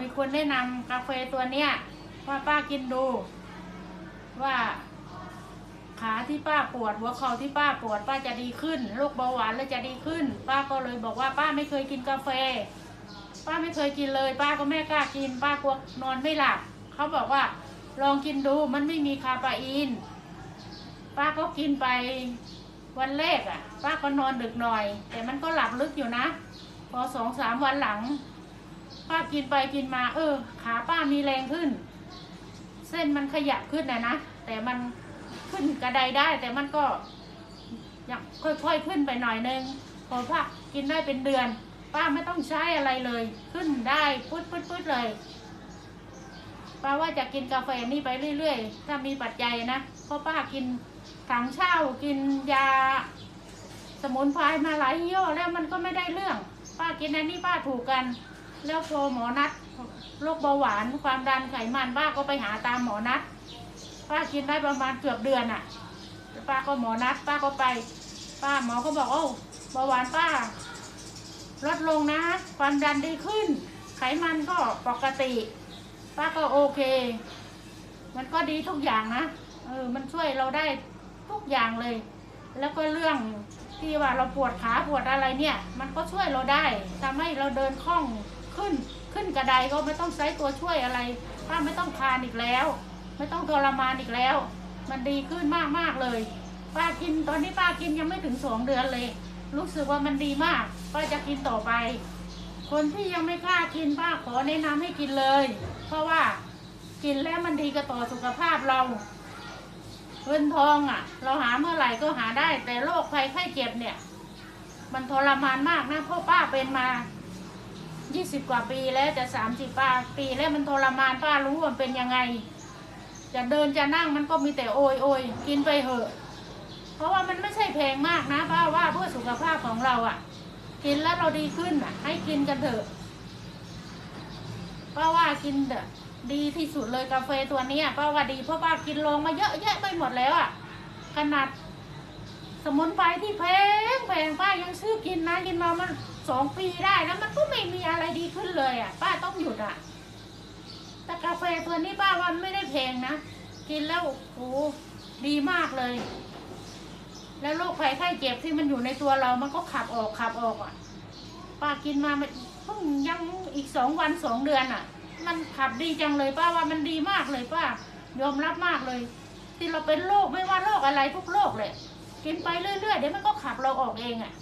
มีคนแนะนำกาแฟตัวเนี้ยว่าป้ากินดู ว่า ขาที่ป้าปวด หัวเข่าที่ป้าปวด ป้าจะดีขึ้นโรคเบาหวานเลยจะดีขึ้น ป้าก็เลยบอกว่าป้าไม่เคยกินกาแฟ ป้าไม่เคยกินเลย ป้าก็ไม่กล้ากิน ป้ากลัวนอนไม่หลับเขาบอกว่า ลองกินดูมันไม่มีคาเฟอีน ป้าก็กินไปวันแรกอะ ป้าก็นอนดึกหน่อย แต่มันก็หลับลึกอยู่นะ พอสองสามวันหลัง ป้ากินไปกินมา เออ ขาป้ามีแรงขึ้น เส้นมันขยับขึ้นนะนะแต่มันขึ้นกระไดได้ แต่มันก็ยังค่อยๆขึ้นไปหน่อยนึงพอป้ากินได้เป็นเดือน ป้าไม่ต้องใช้อะไรเลย ขึ้นได้พุดพุดพุดเลยป้าว่าจะกินกาแฟนี่ไปเรื่อยๆ ถ้ามีปัจจัยนะเพราะป้ากินถังเช่ากินยา สมุนไพรมาหลายยี่ห้อแล้วมันก็ไม่ได้เรื่อง ป้ากินอันนี้ป้าถูกกัน แล้วพอหมอนัดโรคเบาหวานความดันไขมันป้าก็ไปหาตามหมอนัดป้ากินได้ประมาณเกือบเดือนอะ่ะป้าก็หมอนัดป้าก็ไป ป้าหมอก็บอกโอ้าเบาหวานป้า ลดลงนะ ความดันดีขึ้น ไขมันก็ปกติ ป้าก็โอเค มันก็ดีทุกอย่างนะเออมันช่วยเราได้ทุกอย่างเลย แล้วก็เรื่องที่ว่าเราปวดขาปวดอะไรเนี่ย มันก็ช่วยเราได้ทำให้เราเดินคล่อง ขึ้นขึ้นกระไดก็ไม่ต้องใช้ตัวช่วยอะไรป้าไม่ต้องคานอีกแล้ว ไม่ต้องทรมานอีกแล้ว มันดีขึ้นมากมากเลย ป้ากินตอนนี้ป้ากินยังไม่ถึงสองเดือนเลย รู้สึกว่ามันดีมากป้าจะกินต่อไป คนที่ยังไม่กล้ากินป้าขอแนะนำให้กินเลย เพราะว่ากินแล้วมันดีกับต่อสุขภาพเราเงินทองอะ เราหาเมื่อไหร่ก็หาได้ แต่โรคภัยไข้เจ็บเนี่ย มันทรมานมากนะเพราะป้าเป็นมา 20กว่าปีแล้วจะ30ป้าปีแล้วมันทรมานป้ารู้ว่ามันเป็นยังไง จะเดินจะนั่งมันก็มีแต่โอยโอยกินไปเถอะ เพราะว่ามันไม่ใช่แพงมากนะป้าว่าเพื่อสุขภาพของเราอะ กินแล้วเราดีขึ้นอะ ให้กินกันเถอะป้าว่ากินเถอะดีที่สุดเลยกาแฟตัวนี้ป้าว่าดีเพราะป้ากินลองมาเยอะแยะไปหมดแล้วอะขนาด สมุนไพรที่แพงแพงป้ายังซื้อกินนะกินมามันสองปีได้แล้วมันก็ไม่มีอะไรดีขึ้นเลยอะ ป้าต้องหยุดอะ แต่กาแฟตัวนี้ป้าว่ามันไม่ได้แพงนะ กินแล้วโอ้โหดีมากเลย แล้วโรคภัยไข้เจ็บที่มันอยู่ในตัวเรามันก็ขับออกขับออกอะ ป้ากินมามันเพิ่งยังอีกสองวันสองเดือนอะ มันขับดีจังเลยป้าว่ามันดีมากเลยป้ายอมรับมากเลย ที่เราเป็นโรคไม่ว่าโรคอะไรทุกโรคเลย กินไปเรื่อยๆเดี๋ยวมันก็ขับเราออกเองอะ